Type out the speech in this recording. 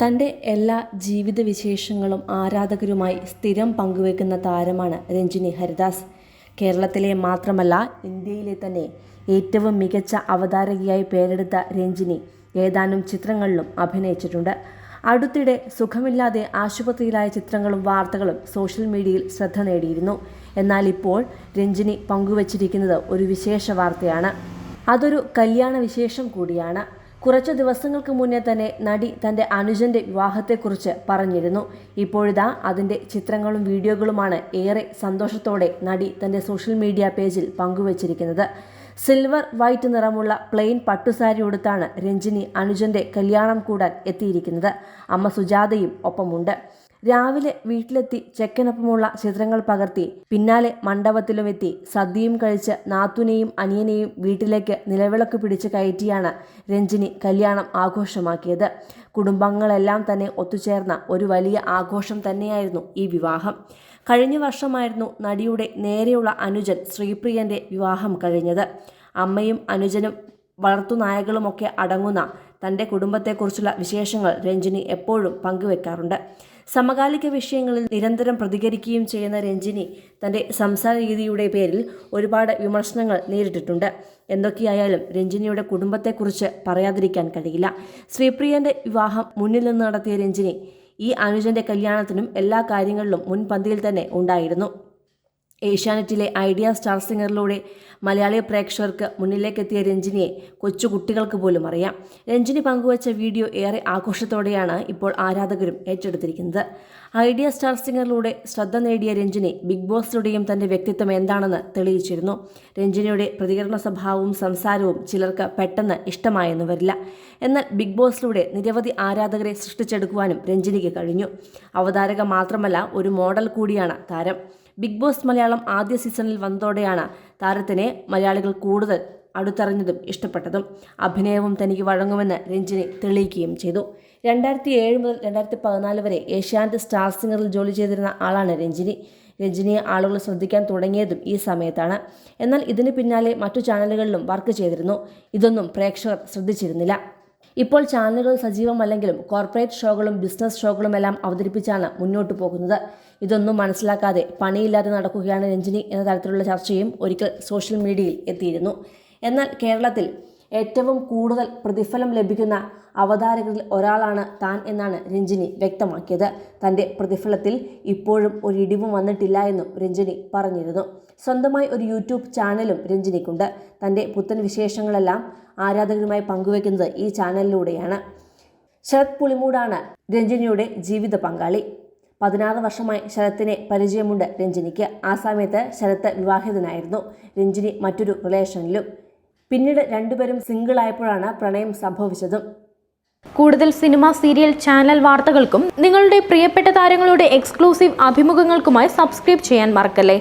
തന്റെ എല്ലാ ജീവിത വിശേഷങ്ങളും ആരാധകരുമായി സ്ഥിരം പങ്കുവെക്കുന്ന താരമാണ് രഞ്ജിനി ഹരിദാസ്. കേരളത്തിലെ മാത്രമല്ല ഇന്ത്യയിലെ തന്നെ ഏറ്റവും മികച്ച അവതാരകയായി പേരെടുത്ത രഞ്ജിനി ഏതാനും ചിത്രങ്ങളിലും അഭിനയിച്ചിട്ടുണ്ട്. അടുത്തിടെ സുഖമില്ലാതെ ആശുപത്രിയിലായ ചിത്രങ്ങളും വാർത്തകളും സോഷ്യൽ മീഡിയയിൽ ശ്രദ്ധ നേടിയിരുന്നു. എന്നാൽ ഇപ്പോൾ രഞ്ജിനി പങ്കുവച്ചിരിക്കുന്നത് ഒരു വിശേഷ വാർത്തയാണ്. അതൊരു കല്യാണ വിശേഷം കൂടിയാണ്. കുറച്ച് ദിവസങ്ങൾക്ക് മുന്നേ തന്നെ നടി തന്റെ അനുജന്റെ വിവാഹത്തെക്കുറിച്ച് പറഞ്ഞിരുന്നു. ഇപ്പോഴിതാ അതിന്റെ ചിത്രങ്ങളും വീഡിയോകളുമാണ് ഏറെ സന്തോഷത്തോടെ നടി തന്റെ സോഷ്യൽ മീഡിയ പേജിൽ പങ്കുവച്ചിരിക്കുന്നത്. സിൽവർ വൈറ്റ് നിറമുള്ള പ്ലെയിൻ പട്ടുസാരി ഉടുത്താണ് രഞ്ജിനി അനുജന്റെ കല്യാണം കൂടാൻ എത്തിയിരിക്കുന്നത്. അമ്മ സുജാതയും ഒപ്പമുണ്ട്. രാവിലെ വീട്ടിലെത്തി ചെക്കനൊപ്പമുള്ള ചിത്രങ്ങൾ പകർത്തി പിന്നാലെ മണ്ഡപത്തിലുമെത്തി സദ്യയും കഴിച്ച് നാത്തുനെയും അനിയനെയും വീട്ടിലേക്ക് നിലവിളക്ക് പിടിച്ച് കയറ്റിയാണ് രഞ്ജിനി കല്യാണം ആഘോഷമാക്കിയത്. കുടുംബങ്ങളെല്ലാം തന്നെ ഒത്തുചേർന്ന ഒരു വലിയ ആഘോഷം തന്നെയായിരുന്നു ഈ വിവാഹം. കഴിഞ്ഞ വർഷമായിരുന്നു നടിയുടെ നേരെയുള്ള അനുജൻ ശ്രീപ്രിയന്റെ വിവാഹം കഴിഞ്ഞത്. അമ്മയും അനുജനും വളർത്തുനായകളുമൊക്കെ അടങ്ങുന്ന തന്റെ കുടുംബത്തെക്കുറിച്ചുള്ള വിശേഷങ്ങൾ രഞ്ജിനി എപ്പോഴും പങ്കുവെക്കാറുണ്ട്. സമകാലിക വിഷയങ്ങളിൽ നിരന്തരം പ്രതികരിക്കുകയും ചെയ്യുന്ന രഞ്ജിനി തന്റെ സംസാര രീതിയുടെ പേരിൽ ഒരുപാട് വിമർശനങ്ങൾ നേരിട്ടിട്ടുണ്ട്. എന്തൊക്കെയായാലും രഞ്ജിനിയുടെ കുടുംബത്തെക്കുറിച്ച് പറയാതിരിക്കാൻ കഴിയില്ല. ശ്രീപ്രിയന്റെ വിവാഹം മുന്നിൽ നിന്ന് നടത്തിയ രഞ്ജിനി ഈ അനുജന്റെ കല്യാണത്തിനും എല്ലാ കാര്യങ്ങളിലും മുൻപന്തിയിൽ തന്നെ ഉണ്ടായിരുന്നു. ഏഷ്യാനെറ്റിലെ ഐഡിയ സ്റ്റാർ സിംഗറിലൂടെ മലയാളി പ്രേക്ഷകർക്ക് മുന്നിലേക്കെത്തിയ രഞ്ജിനിയെ കൊച്ചു കുട്ടികൾക്ക് പോലും അറിയാം. രഞ്ജിനി പങ്കുവച്ച വീഡിയോ ഏറെ ആഘോഷത്തോടെയാണ് ഇപ്പോൾ ആരാധകരും ഏറ്റെടുത്തിരിക്കുന്നത്. ഐഡിയ സ്റ്റാർ സിംഗറിലൂടെ ശ്രദ്ധ നേടിയ രഞ്ജിനി ബിഗ് ബോസിലൂടെയും തന്റെ വ്യക്തിത്വം എന്താണെന്ന് തെളിയിച്ചിരുന്നു. രഞ്ജിനിയുടെ പ്രതികരണ സ്വഭാവവും സംസാരവും ചിലർക്ക് പെട്ടെന്ന് ഇഷ്ടമായെന്ന് വരില്ല. എന്നാൽ ബിഗ് ബോസിലൂടെ നിരവധി ആരാധകരെ സൃഷ്ടിച്ചെടുക്കുവാനും രഞ്ജിനിക്ക് കഴിഞ്ഞു. അവതാരക മാത്രമല്ല ഒരു മോഡൽ കൂടിയാണ് താരം. ബിഗ് ബോസ് മലയാളം ആദ്യ സീസണിൽ വന്നതോടെയാണ് താരത്തിനെ മലയാളികൾ കൂടുതൽ അടുത്തറിഞ്ഞതും ഇഷ്ടപ്പെട്ടതും. അഭിനയവും തനിക്ക് വഴങ്ങുമെന്ന് രഞ്ജിനി തെളിയിക്കുകയും ചെയ്തു. രണ്ടായിരത്തി ഏഴ് മുതൽ രണ്ടായിരത്തി പതിനാല് വരെ ഏഷ്യാനെറ്റ് സ്റ്റാർ സിംഗറിൽ ജോലി ചെയ്തിരുന്ന ആളാണ് രഞ്ജിനി. രഞ്ജിനിയെ ആളുകൾ ശ്രദ്ധിക്കാൻ തുടങ്ങിയതും ഈ സമയത്താണ്. എന്നാൽ ഇതിന് പിന്നാലെ മറ്റു ചാനലുകളിലും വർക്ക് ചെയ്തിരുന്നു. ഇതൊന്നും പ്രേക്ഷകർ ശ്രദ്ധിച്ചിരുന്നില്ല. ഇപ്പോൾ ചാനലുകൾ സജീവമല്ലെങ്കിലും കോർപ്പറേറ്റ് ഷോകളും ബിസിനസ് ഷോകളും എല്ലാം അവതരിപ്പിച്ചാണ് മുന്നോട്ട് പോകുന്നത്. ഇതൊന്നും മനസ്സിലാക്കാതെ പണിയില്ലാതെ നടക്കുകയാണ് രഞ്ജിനി എന്ന തരത്തിലുള്ള ചർച്ചയും ഒരിക്കൽ സോഷ്യൽ മീഡിയയിൽ എത്തിയിരുന്നു. എന്നാൽ കേരളത്തിൽ ഏറ്റവും കൂടുതൽ പ്രതിഫലം ലഭിക്കുന്ന അവതാരകരിൽ ഒരാളാണ് താൻ എന്നാണ് രഞ്ജിനി വ്യക്തമാക്കിയത്. തന്റെ പ്രതിഫലത്തിൽ ഇപ്പോഴും ഒരു ഇടിവും വന്നിട്ടില്ല എന്നും രഞ്ജിനി പറഞ്ഞിരുന്നു. സ്വന്തമായി ഒരു യൂട്യൂബ് ചാനലും രഞ്ജിനിക്കുണ്ട്. തന്റെ പുത്തൻ വിശേഷങ്ങളെല്ലാം ആരാധകരുമായി പങ്കുവെക്കുന്നത് ഈ ചാനലിലൂടെയാണ്. ശരത് പുളിമൂടാണ് രഞ്ജിനിയുടെ ജീവിത പങ്കാളി. പതിനാറ് വർഷമായി ശരത്തിനെ പരിചയമുണ്ട് രഞ്ജിനിക്ക്. ആ സമയത്ത് ശരത്ത് വിവാഹിതനായിരുന്നു. രഞ്ജിനി മറ്റൊരു റിലേഷനിലും പിന്നീട് രണ്ടുപേരും സിംഗിൾ ആയപ്പോഴാണ് പ്രണയം സംഭവിച്ചതും. കൂടുതൽ സിനിമ സീരിയൽ ചാനൽ വാർത്തകൾക്കും നിങ്ങളുടെ പ്രിയപ്പെട്ട താരങ്ങളുടെ എക്സ്ക്ലൂസീവ് അഭിമുഖങ്ങൾക്കുമായി സബ്സ്ക്രൈബ് ചെയ്യാൻ മറക്കല്ലേ?